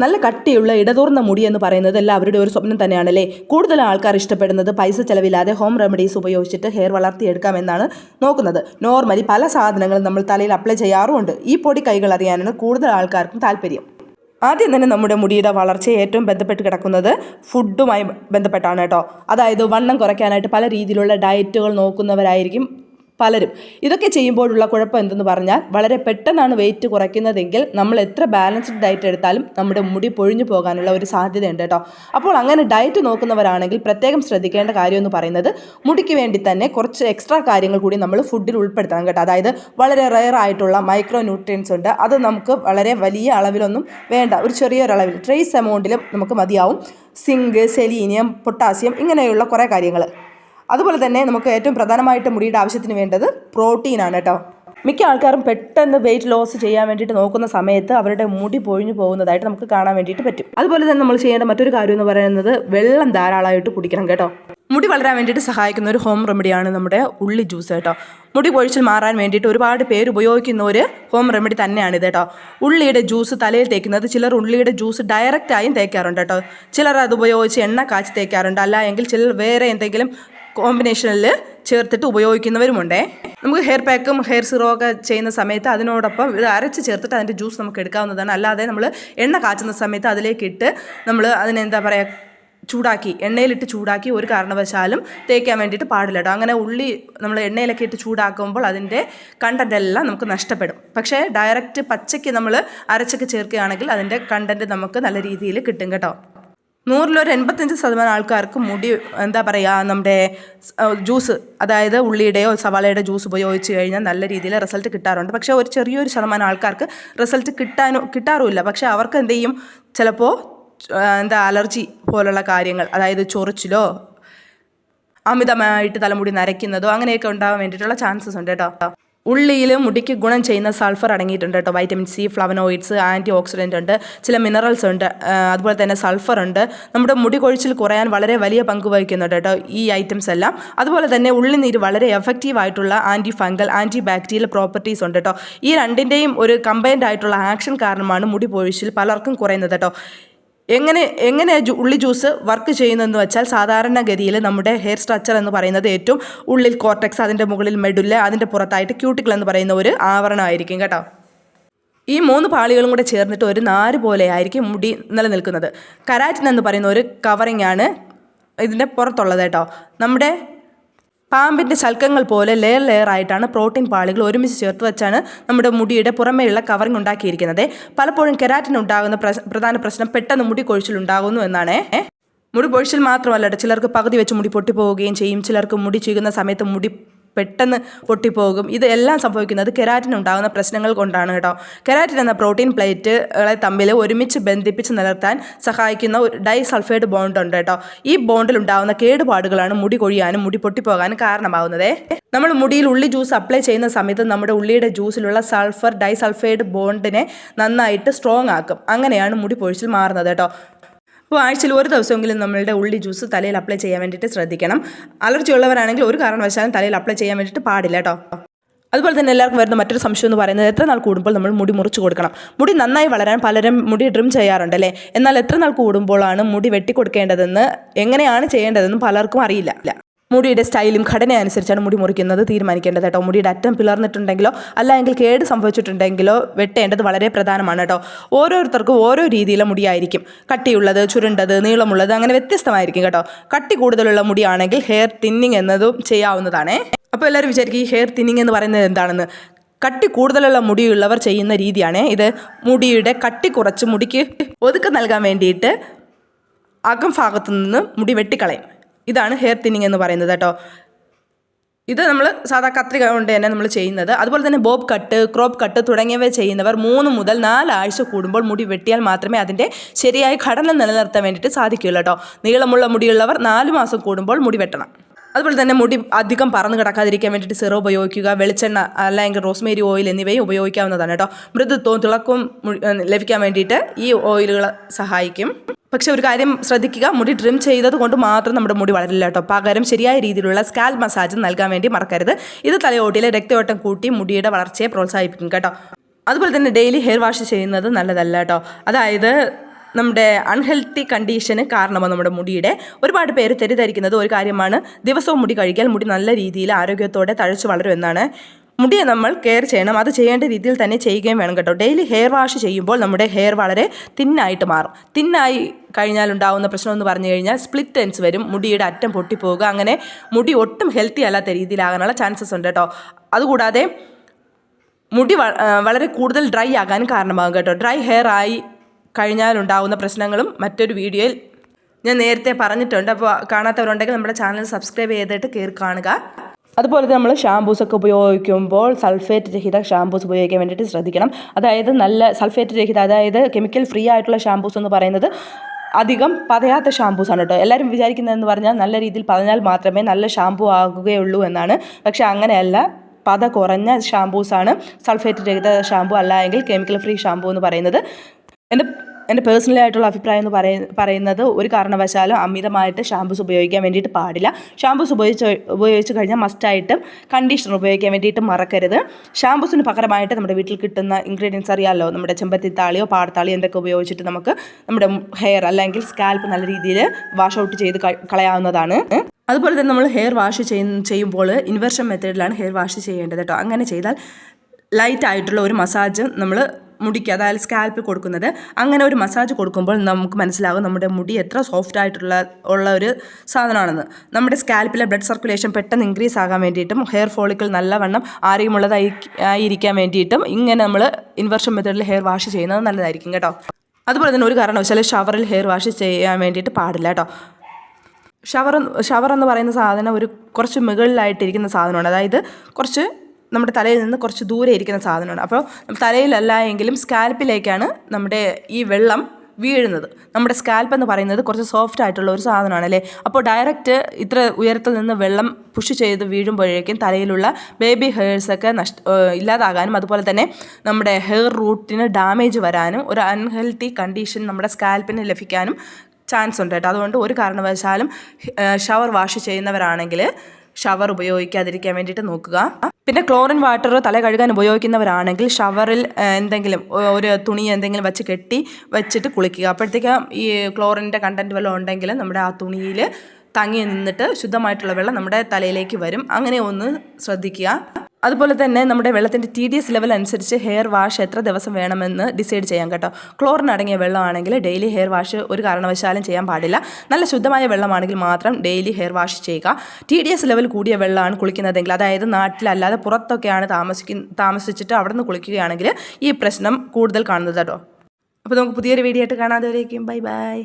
നല്ല കട്ടിയുള്ള ഇടതൂർന്ന മുടി എന്ന് പറയുന്നത് എല്ലാവരുടെ ഒരു സ്വപ്നം തന്നെയാണല്ലേ? കൂടുതൽ ആൾക്കാർ ഇഷ്ടപ്പെടുന്നത് പൈസ ചെലവില്ലാതെ ഹോം റെമഡീസ് ഉപയോഗിച്ചിട്ട് ഹെയർ വളർത്തിയെടുക്കാമെന്നാണ് നോക്കുന്നത്. നോർമലി പല സാധനങ്ങളും നമ്മൾ തലയിൽ അപ്ലൈ ചെയ്യാറുമുണ്ട്. ഈ പൊടി കൈകൾ അറിയാനാണ് കൂടുതൽ ആൾക്കാർക്കും താല്പര്യം. ആദ്യം തന്നെ നമ്മുടെ മുടിയുടെ വളർച്ചയെ ഏറ്റവും ബന്ധപ്പെട്ട് കിടക്കുന്നത് ഫുഡുമായി ബന്ധപ്പെട്ടാണ് കേട്ടോ. അതായത് വണ്ണം കുറയ്ക്കാനായിട്ട് പല രീതിയിലുള്ള ഡയറ്റുകൾ നോക്കുന്നവരായിരിക്കും പലരും. ഇതൊക്കെ ചെയ്യുമ്പോഴുള്ള കുഴപ്പം എന്തെന്ന് പറഞ്ഞാൽ വളരെ പെട്ടെന്നാണ് വെയിറ്റ് കുറയ്ക്കുന്നതെങ്കിൽ നമ്മൾ എത്ര ബാലൻസ്ഡ് ഡയറ്റ് എടുത്താലും നമ്മുടെ മുടി പൊഴിഞ്ഞു പോകാനുള്ള ഒരു സാധ്യതയുണ്ട് കേട്ടോ. അപ്പോൾ അങ്ങനെ ഡയറ്റ് നോക്കുന്നവരാണെങ്കിൽ പ്രത്യേകം ശ്രദ്ധിക്കേണ്ട കാര്യം എന്ന് പറയുന്നത് മുടിക്ക് വേണ്ടി തന്നെ കുറച്ച് എക്സ്ട്രാ കാര്യങ്ങൾ കൂടി നമ്മൾ ഫുഡിൽ ഉൾപ്പെടുത്തണം കേട്ടോ. അതായത് വളരെ റെയർ ആയിട്ടുള്ള മൈക്രോ ന്യൂട്രിയൻസ് ഉണ്ട്. അത് നമുക്ക് വളരെ വലിയ അളവിലൊന്നും വേണ്ട. ഒരു ചെറിയൊരളവിൽ ട്രേസ് എമൗണ്ടിലും നമുക്ക് മതിയാവും. സിങ്ക് സെലീനിയം പൊട്ടാസ്യം ഇങ്ങനെയുള്ള കുറേ കാര്യങ്ങൾ. അതുപോലെ തന്നെ നമുക്ക് ഏറ്റവും പ്രധാനമായിട്ട് മുടിയുടെ ആവശ്യത്തിന് വേണ്ടത് പ്രോട്ടീനാണ് കേട്ടോ. മിക്ക ആൾക്കാരും പെട്ടെന്ന് വെയിറ്റ് ലോസ് ചെയ്യാൻ വേണ്ടിയിട്ട് നോക്കുന്ന സമയത്ത് അവരുടെ മുടി പൊഴിഞ്ഞു പോകുന്നതായിട്ട് നമുക്ക് കാണാൻ വേണ്ടിയിട്ട് പറ്റും. അതുപോലെ തന്നെ നമ്മൾ ചെയ്യേണ്ട മറ്റൊരു കാര്യം എന്ന് പറയുന്നത് വെള്ളം ധാരാളമായിട്ട് കുടിക്കണം കേട്ടോ. മുടി വളരാൻ വേണ്ടിയിട്ട് സഹായിക്കുന്ന ഒരു ഹോം റെമഡിയാണ് നമ്മുടെ ഉള്ളി ജ്യൂസ് കേട്ടോ. മുടി പൊഴിച്ചിൽ മാറാൻ വേണ്ടിയിട്ട് ഒരുപാട് പേര് ഉപയോഗിക്കുന്ന ഒരു ഹോം റെമഡി തന്നെയാണ് ഇത് കേട്ടോ. ഉള്ളിയുടെ ജ്യൂസ് തലയിൽ തേക്കുന്നത് ചിലർ ഉള്ളിയുടെ ജ്യൂസ് ഡയറക്റ്റായും തേക്കാറുണ്ട് കേട്ടോ. ചിലർ അത് ഉപയോഗിച്ച് എണ്ണ കാച്ചി തേക്കാറുണ്ട്. അല്ല എങ്കിൽ ചിലർ വേറെ എന്തെങ്കിലും കോമ്പിനേഷനിൽ ചേർത്തിട്ട് ഉപയോഗിക്കുന്നവരുമുണ്ടേ. നമുക്ക് ഹെയർ പാക്കും ഹെയർ സിറോ ഒക്കെ ചെയ്യുന്ന സമയത്ത് അതിനോടൊപ്പം ഇത് അരച്ച് ചേർത്തിട്ട് അതിന്റെ ജ്യൂസ് നമുക്ക് എടുക്കാവുന്നതാണ്. അല്ലാതെ നമ്മൾ എണ്ണ കാച്ചുന്ന സമയത്ത് അതിലേക്ക് ഇട്ട് നമ്മൾ അതിനെന്താ പറയുക ചൂടാക്കി എണ്ണയിലിട്ട് ചൂടാക്കി ഒരു കാരണവശാലും തേക്കാൻ വേണ്ടിയിട്ട് പാടില്ല കേട്ടോ അങ്ങനെ ഉള്ളി നമ്മൾ എണ്ണയിലൊക്കെ ഇട്ട് ചൂടാക്കുമ്പോൾ അതിന്റെ കണ്ടന്റ് എല്ലാം നമുക്ക് നഷ്ടപ്പെടും. പക്ഷേ ഡയറക്റ്റ് പച്ചയ്ക്ക് നമ്മൾ അരച്ചൊക്കെ ചേർക്കുകയാണെങ്കിൽ അതിന്റെ കണ്ടന്റ് നമുക്ക് നല്ല രീതിയിൽ കിട്ടും കേട്ടോ. നൂറിലൊരു എൺപത്തഞ്ച് ശതമാനം ആൾക്കാർക്ക് മുടി എന്താ പറയുക നമ്മുടെ ജ്യൂസ് അതായത് ഉള്ളിയുടെയോ സവാളയുടെ ജ്യൂസ് ഉപയോഗിച്ച് കഴിഞ്ഞാൽ നല്ല രീതിയിൽ റിസൾട്ട് കിട്ടാറുണ്ട്. പക്ഷേ ഒരു ചെറിയൊരു ശതമാനം ആൾക്കാർക്ക് റിസൾട്ട് കിട്ടാനോ കിട്ടാറുമില്ല. പക്ഷേ അവർക്ക് എന്ത് ചെയ്യും? ചിലപ്പോൾ എന്താ അലർജി പോലുള്ള കാര്യങ്ങൾ അതായത് ചൊറിച്ചിലോ അമിതമായിട്ട് തലമുടി നരയ്ക്കുന്നതോ അങ്ങനെയൊക്കെ ഉണ്ടാകാൻ വേണ്ടിയിട്ടുള്ള ചാൻസസ് ഉണ്ട് കേട്ടോ. ഉള്ളിയിൽ മുടിക്ക് ഗുണം ചെയ്യുന്ന സൾഫർ അടങ്ങിയിട്ടുണ്ട് കേട്ടോ. Vitamin C flavonoids antioxidant ഉണ്ട്. ചില മിനറൽസ് ഉണ്ട്. അതുപോലെ തന്നെ സൾഫർ ഉണ്ട്. നമ്മുടെ മുടി കൊഴിച്ചിൽ കുറയാൻ വളരെ വലിയ പങ്ക് വഹിക്കുന്നുണ്ട് കേട്ടോ ഈ ഐറ്റംസ് എല്ലാം. അതുപോലെ തന്നെ ഉള്ളിനീര് വളരെ എഫക്റ്റീവ് ആയിട്ടുള്ള antifungal antibacterial properties ഉണ്ട് കേട്ടോ. ഈ രണ്ടിന്റെയും ഒരു കമ്പൈൻഡ് ആയിട്ടുള്ള ആക്ഷൻ കാരണമാണ് മുടി പൊഴിച്ചിൽ പലർക്കും കുറയുന്നത് കേട്ടോ. എങ്ങനെ എങ്ങനെ ഉള്ളി ജ്യൂസ് വർക്ക് ചെയ്യുന്നതെന്ന് വെച്ചാൽ സാധാരണഗതിയിൽ നമ്മുടെ ഹെയർ സ്ട്രക്ചർ എന്ന് പറയുന്നത് ഏറ്റവും ഉള്ളിൽ കോർട്ടക്സ് അതിന്റെ മുകളിൽ മെഡുല്ല അതിന്റെ പുറത്തായിട്ട് ക്യൂട്ടിക്കൽ എന്ന് പറയുന്ന ഒരു ആവരണമായിരിക്കും കേട്ടോ. ഈ മൂന്ന് പാളികളും കൂടെ ചേർന്നിട്ട് ഒരു നാര് പോലെ ആയിരിക്കും മുടി നിലനിൽക്കുന്നത് കരാറ്റിൻ എന്ന് പറയുന്ന ഒരു കവറിങ് ആണ് ഇതിന്റെ പുറത്തുള്ളത് കേട്ടോ. നമ്മുടെ പാമ്പിന്റെ ശൽക്കങ്ങൾ പോലെ ലെയർ ലെയർ ആയിട്ടാണ് പ്രോട്ടീൻ പാളികൾ ഒരുമിച്ച് ചേർത്ത് വെച്ചാണ് നമ്മുടെ മുടിയുടെ പുറമേയുള്ള കവറിംഗ് ഉണ്ടാക്കിയിരിക്കുന്നത്. പലപ്പോഴും കെരാറ്റിന് ഉണ്ടാകുന്ന പ്രധാന പ്രശ്നം പെട്ടെന്ന് മുടി കൊഴിച്ചിൽ ഉണ്ടാകുന്നു എന്നാണ്. മുടി പൊഴിച്ചിൽ മാത്രമല്ല ചിലർക്ക് പകുതി വെച്ച് മുടി പൊട്ടിപ്പോവുകയും ചെയ്യും. ചിലർക്ക് മുടി ചീകുന്ന സമയത്ത് മുടി പെട്ടെന്ന് പൊട്ടിപ്പോകും. ഇതെല്ലാം സംഭവിക്കുന്നത് കെരാറ്റിൻ ഉണ്ടാകുന്ന പ്രശ്നങ്ങൾ കൊണ്ടാണ് കേട്ടോ. കെരാറ്റിൻ എന്ന പ്രോട്ടീൻ പ്ലേറ്റുകളെ തമ്മിൽ ഒരുമിച്ച് ബന്ധിപ്പിച്ച് നിലർത്താൻ സഹായിക്കുന്ന ഒരു ഡൈസൾഫൈഡ് ബോണ്ട് ഉണ്ട് കേട്ടോ. ഈ ബോണ്ടിൽ ഉണ്ടാകുന്ന കേടുപാടുകളാണ് മുടി കൊഴിയാനും മുടി പൊട്ടിപ്പോകാനും കാരണമാകുന്നത്. നമ്മൾ മുടിയിൽ ഉള്ളി ജ്യൂസ് അപ്ലൈ ചെയ്യുന്ന സമയത്ത് നമ്മുടെ ഉള്ളിയുടെ ജ്യൂസിലുള്ള സൾഫർ ഡൈസൾഫൈഡ് ബോണ്ടിനെ നന്നായിട്ട് സ്ട്രോങ് ആക്കും. അങ്ങനെയാണ് മുടി പൊഴിച്ചിൽ മാറുന്നത് കേട്ടോ. അപ്പോൾ ആഴ്ചയിൽ ഒരു ദിവസമെങ്കിലും നമ്മളുടെ ഉള്ളി ജ്യൂസ് തലയിൽ അപ്ലൈ ചെയ്യാൻ വേണ്ടിയിട്ട് ശ്രദ്ധിക്കണം. അലർജി ഉള്ളവരാണെങ്കിൽ ഒരു കാരണവശാലും തലയിൽ അപ്ലൈ ചെയ്യാൻ വേണ്ടിയിട്ട് പാടില്ല കേട്ടോ. അതുപോലെ തന്നെ എല്ലാവർക്കും വരുന്ന മറ്റൊരു സംശയം എന്ന് പറയുന്നത് എത്ര നാൾ കൂടുമ്പോൾ നമ്മൾ മുടി മുറിച്ച് കൊടുക്കണം? മുടി നന്നായി വളരാൻ പലരും മുടി ട്രിം ചെയ്യാറുണ്ട് അല്ലേ? എന്നാൽ എത്ര നാൾ കൂടുമ്പോഴാണ് മുടി വെട്ടിക്കൊടുക്കേണ്ടതെന്ന് എങ്ങനെയാണ് ചെയ്യേണ്ടതെന്ന് പലർക്കും അറിയില്ല. മുടിയുടെ സ്റ്റൈലും ഘടന അനുസരിച്ചാണ് മുടി മുറിക്കുന്നത് തീരുമാനിക്കേണ്ടത് കേട്ടോ. മുടിയുടെ അറ്റം പിളർന്നിട്ടുണ്ടെങ്കിലോ അല്ലെങ്കിൽ കേട് സംഭവിച്ചിട്ടുണ്ടെങ്കിലോ വെട്ടേണ്ടത് വളരെ പ്രധാനമാണ് കേട്ടോ. ഓരോരുത്തർക്കും ഓരോ രീതിയിലുള്ള മുടിയായിരിക്കും. കട്ടിയുള്ളത് ചുരുണ്ടത് നീളമുള്ളത് അങ്ങനെ വ്യത്യസ്തമായിരിക്കും കേട്ടോ. കട്ടി കൂടുതലുള്ള മുടിയാണെങ്കിൽ ഹെയർ തിന്നിങ് എന്നതും ചെയ്യാവുന്നതാണേ. അപ്പോൾ എല്ലാവരും വിചാരിക്കും ഈ ഹെയർ തിന്നിങ് എന്ന് പറയുന്നത് എന്താണെന്ന്? കട്ടി കൂടുതലുള്ള മുടിയുള്ളവർ ചെയ്യുന്ന രീതിയാണ് ഇത്. മുടിയുടെ കട്ടി കുറച്ച് മുടിക്ക് ഒതുക്കം നൽകാൻ വേണ്ടിയിട്ട് അകം ഭാഗത്തു നിന്ന് മുടി വെട്ടിക്കളയും. ഇതാണ് ഹെയർ തിന്നിങ് എന്ന് പറയുന്നത് കേട്ടോ. ഇത് നമ്മൾ സാധാ കത്രിക കൊണ്ട് തന്നെ നമ്മൾ ചെയ്യുന്നത്. അതുപോലെ തന്നെ ബോബ് കട്ട് ക്രോപ്പ് കട്ട് തുടങ്ങിയവ ചെയ്യുന്നവർ മൂന്ന് മുതൽ നാലാഴ്ച കൂടുമ്പോൾ മുടി വെട്ടിയാൽ മാത്രമേ അതിന്റെ ശരിയായ ഘടന നിലനിർത്താൻ വേണ്ടിയിട്ട് സാധിക്കുകയുള്ളൂ കേട്ടോ. നീളമുള്ള മുടിയുള്ളവർ നാല് മാസം കൂടുമ്പോൾ മുടി വെട്ടണം. അതുപോലെ തന്നെ മുടി അധികം പറന്ന് കിടക്കാതിരിക്കാൻ വേണ്ടിയിട്ട് സിറോ ഉപയോഗിക്കുക വെളിച്ചെണ്ണ അല്ലെങ്കിൽ റോസ്മേരി ഓയിൽ എന്നിവയും ഉപയോഗിക്കാവുന്നതാണ് കേട്ടോ. മൃദുത്വവും തിളക്കവും ലഭിക്കാൻ വേണ്ടിയിട്ട് ഈ ഓയിലുകൾ സഹായിക്കും. പക്ഷെ ഒരു കാര്യം ശ്രദ്ധിക്കുക മുടി ട്രിം ചെയ്തത് കൊണ്ട് മാത്രം നമ്മുടെ മുടി വളരില്ല കേട്ടോ. പകരം ശരിയായ രീതിയിലുള്ള സ്കാൽ മസാജ് നൽകാൻ വേണ്ടി മറക്കരുത്. ഇത് തലയോട്ടിയിലെ രക്തയോട്ടം കൂട്ടി മുടിയുടെ വളർച്ചയെ പ്രോത്സാഹിപ്പിക്കും കേട്ടോ. അതുപോലെ തന്നെ ഡെയിലി ഹെയർ വാഷ് ചെയ്യുന്നത് നല്ലതല്ല കേട്ടോ. അതായത് നമ്മുടെ അൺഹെൽത്തി കണ്ടീഷന് കാരണമാണ് നമ്മുടെ മുടിയുടെ. ഒരുപാട് പേര് തെറ്റിദ്ധരിക്കുന്നത് ഒരു കാര്യമാണ്. ദിവസവും മുടി കഴിക്കാൻ മുടി നല്ല രീതിയിൽ ആരോഗ്യത്തോടെ തഴച്ചു വളരും എന്നാണ്. മുടിയെ നമ്മൾ കെയർ ചെയ്യണം. അത് ചെയ്യേണ്ട രീതിയിൽ തന്നെ ചെയ്യുകയും വേണം കേട്ടോ. ഡെയിലി ഹെയർ വാഷ് ചെയ്യുമ്പോൾ നമ്മുടെ ഹെയർ വളരെ തിന്നായിട്ട് മാറും. തിന്നായി കഴിഞ്ഞാൽ ഉണ്ടാകുന്ന പ്രശ്നം എന്ന് പറഞ്ഞു കഴിഞ്ഞാൽ സ്പ്ലിറ്റ് എൻസ് വരും. മുടിയുടെ അറ്റം പൊട്ടിപ്പോവുക. അങ്ങനെ മുടി ഒട്ടും ഹെൽത്തി അല്ലാത്ത രീതിയിലാകാനുള്ള ചാൻസസ് ഉണ്ട് കേട്ടോ. അതുകൂടാതെ മുടി വളരെ കൂടുതൽ ഡ്രൈ ആകാൻ കാരണമാകും കേട്ടോ. ഡ്രൈ ഹെയർ ആയി കഴിഞ്ഞാലുണ്ടാവുന്ന പ്രശ്നങ്ങളും മറ്റൊരു വീഡിയോയിൽ ഞാൻ നേരത്തെ പറഞ്ഞിട്ടുണ്ട്. അപ്പോൾ കാണാത്തവരുണ്ടെങ്കിൽ നമ്മുടെ ചാനൽ സബ്സ്ക്രൈബ് ചെയ്തിട്ട് കയറി കാണുക. അതുപോലെ തന്നെ നമ്മൾ ഷാമ്പൂസ് ഉപയോഗിക്കുമ്പോൾ സൾഫേറ്റ് രഹിത ഷാമ്പൂസ് ഉപയോഗിക്കാൻ വേണ്ടിയിട്ട് ശ്രദ്ധിക്കണം. അതായത് നല്ല സൾഫേറ്റ് രഹിത അതായത് കെമിക്കൽ ഫ്രീ ആയിട്ടുള്ള ഷാമ്പൂസ് എന്ന് പറയുന്നത് അധികം പതയാത്ത ആണ് കേട്ടോ. എല്ലാവരും വിചാരിക്കുന്നതെന്ന് പറഞ്ഞാൽ നല്ല രീതിയിൽ പതഞ്ഞാൽ മാത്രമേ നല്ല ഷാമ്പൂ ആകുകയുള്ളൂ എന്നാണ്. പക്ഷേ അങ്ങനെയല്ല. പത കുറഞ്ഞ ഷാമ്പൂസാണ് സൾഫേറ്റ് രഹിത ഷാമ്പൂ അല്ല എങ്കിൽ കെമിക്കൽ ഫ്രീ ഷാമ്പൂ എന്ന് പറയുന്നത്. എന്റെ എന്റെ പേഴ്സണലായിട്ടുള്ള അഭിപ്രായം എന്ന് പറയ പറയുന്നത് ഒരു കാരണവശാലും അമിതമായിട്ട് ഷാമ്പൂസ് ഉപയോഗിക്കാൻ വേണ്ടിയിട്ട് പാടില്ല. ഷാമ്പൂസ് ഉപയോഗിച്ച് ഉപയോഗിച്ച് കഴിഞ്ഞാൽ മസ്റ്റായിട്ടും കണ്ടീഷണർ ഉപയോഗിക്കാൻ വേണ്ടിയിട്ട് മറക്കരുത്. ഷാമ്പൂസിന് പകരമായിട്ട് നമ്മുടെ വീട്ടിൽ കിട്ടുന്ന ഇൻഗ്രീഡിയൻസ് അറിയാമല്ലോ നമ്മുടെ ചെമ്പത്തിത്താളിയോ പാടത്താളിയോ എന്തൊക്കെ ഉപയോഗിച്ചിട്ട് നമുക്ക് നമ്മുടെ ഹെയർ അല്ലെങ്കിൽ സ്കാൽപ്പ് നല്ല രീതിയിൽ വാഷ് ഔട്ട് ചെയ്ത് കളയാവുന്നതാണ്. അതുപോലെ തന്നെ നമ്മൾ ഹെയർ വാഷ് ചെയ്യ ചെയ്യുമ്പോൾ ഇൻവെർഷൻ മെത്തേഡിലാണ് ഹെയർ വാഷ് ചെയ്യേണ്ടത് കേട്ടോ. അങ്ങനെ ചെയ്താൽ ലൈറ്റ് ആയിട്ടുള്ള ഒരു മസാജ് നമ്മൾ മുടിക്ക് അതായത് സ്കാൽപ്പിൽ കൊടുക്കുന്നത്. അങ്ങനെ ഒരു മസാജ് കൊടുക്കുമ്പോൾ നമുക്ക് മനസ്സിലാകും നമ്മുടെ മുടി എത്ര സോഫ്റ്റ് ആയിട്ടുള്ള ഉള്ള ഒരു സാധനമാണെന്ന്. നമ്മുടെ സ്കാൽപ്പിലെ ബ്ലഡ് സർക്കുലേഷൻ പെട്ടെന്ന് ഇൻക്രീസ് ആകാൻ വേണ്ടിയിട്ടും ഹെയർ ഫോളിക്കിൾ നല്ലവണ്ണം ആരോഗ്യമുള്ളതായി ആയിരിക്കാൻ വേണ്ടിയിട്ടും ഇങ്ങനെ നമ്മൾ ഇൻവെർഷൻ മെത്തേഡിൽ ഹെയർ വാഷ് ചെയ്യുന്നത് നല്ലതായിരിക്കും കേട്ടോ. അതുപോലെ തന്നെ ഒരു കാരണവശാലും ഷവറിൽ ഹെയർ വാഷ് ചെയ്യാൻ വേണ്ടിയിട്ട് പാടില്ല കേട്ടോ. ഷവർ ഷവർ എന്ന് പറയുന്ന സാധനം ഒരു കുറച്ച് മുകളിലായിട്ടിരിക്കുന്ന സാധനമാണ്. അതായത് കുറച്ച് നമ്മുടെ തലയിൽ നിന്ന് കുറച്ച് ദൂരെ ഇരിക്കുന്ന സാധനമാണ്. അപ്പോൾ തലയിലല്ല എങ്കിലും സ്കാൽപ്പിലേക്കാണ് നമ്മുടെ ഈ വെള്ളം വീഴുന്നത്. നമ്മുടെ സ്കാൽപ്പ് എന്ന് പറയുന്നത് കുറച്ച് സോഫ്റ്റ് ആയിട്ടുള്ള ഒരു സാധനമാണ് അല്ലേ? അപ്പോൾ ഡയറക്റ്റ് ഇത്ര ഉയരത്തിൽ നിന്ന് വെള്ളം പുഷ് ചെയ്ത് വീഴുമ്പോഴേക്കും തലയിലുള്ള ബേബി ഹെയർസൊക്കെ നഷ്ട ഇല്ലാതാകാനും അതുപോലെ തന്നെ നമ്മുടെ ഹെയർ റൂട്ടിന് ഡാമേജ് വരാനും ഒരു അൺഹെൽത്തി കണ്ടീഷൻ നമ്മുടെ സ്കാൽപ്പിന് ലഭിക്കാനും ചാൻസ് ഉണ്ട് കേട്ടോ. അതുകൊണ്ട് ഒരു കാരണവശാലും ഷവർ വാഷ് ചെയ്യുന്നവരാണെങ്കിൽ ഷവർ ഉപയോഗിക്കാതിരിക്കാൻ വേണ്ടിയിട്ട് നോക്കുക. പിന്നെ ക്ലോറിൻ വാട്ടർ തല കഴുകാൻ ഉപയോഗിക്കുന്നവരാണെങ്കിൽ ഷവറിൽ എന്തെങ്കിലും ഒരു തുണി എന്തെങ്കിലും വെച്ച് കെട്ടി വെച്ചിട്ട് കുളിക്കുക. അപ്പോഴത്തേക്കും ഈ ക്ലോറിന്റെ കണ്ടന്റ് വല്ലതും ഉണ്ടെങ്കിൽ നമ്മുടെ ആ തുണിയിൽ തങ്ങി നിന്നിട്ട് ശുദ്ധമായിട്ടുള്ള വെള്ളം നമ്മുടെ തലയിലേക്ക് വരും. അങ്ങനെ ഒന്ന് ശ്രദ്ധിക്കുക. അതുപോലെ തന്നെ നമ്മുടെ വെള്ളത്തിന്റെ ടി ഡി എസ് ലെവൽ അനുസരിച്ച് ഹെയർ വാഷ് എത്ര ദിവസം വേണമെന്ന് ഡിസൈഡ് ചെയ്യാം കേട്ടോ. ക്ലോറിൻ അടങ്ങിയ വെള്ളമാണെങ്കിൽ ഡെയിലി ഹെയർ വാഷ് ഒരു കാരണവശാലും ചെയ്യാൻ പാടില്ല. നല്ല ശുദ്ധമായ വെള്ളമാണെങ്കിൽ മാത്രം ഡെയിലി ഹെയർ വാഷ് ചെയ്യുക. ടി ഡി എസ് ലെവൽ കൂടിയ വെള്ളമാണ് കുളിക്കുന്നതെങ്കിൽ അതായത് നാട്ടിലല്ലാതെ പുറത്തൊക്കെയാണ് താമസിക്കുന്ന താമസിച്ചിട്ട് അവിടെ നിന്ന് കുളിക്കുകയാണെങ്കിൽ ഈ പ്രശ്നം കൂടുതൽ കാണുന്നത് കേട്ടോ. അപ്പോൾ നമുക്ക് പുതിയൊരു വീഡിയോ ആയിട്ട് കാണാതെ വരേക്കും ബൈ ബൈ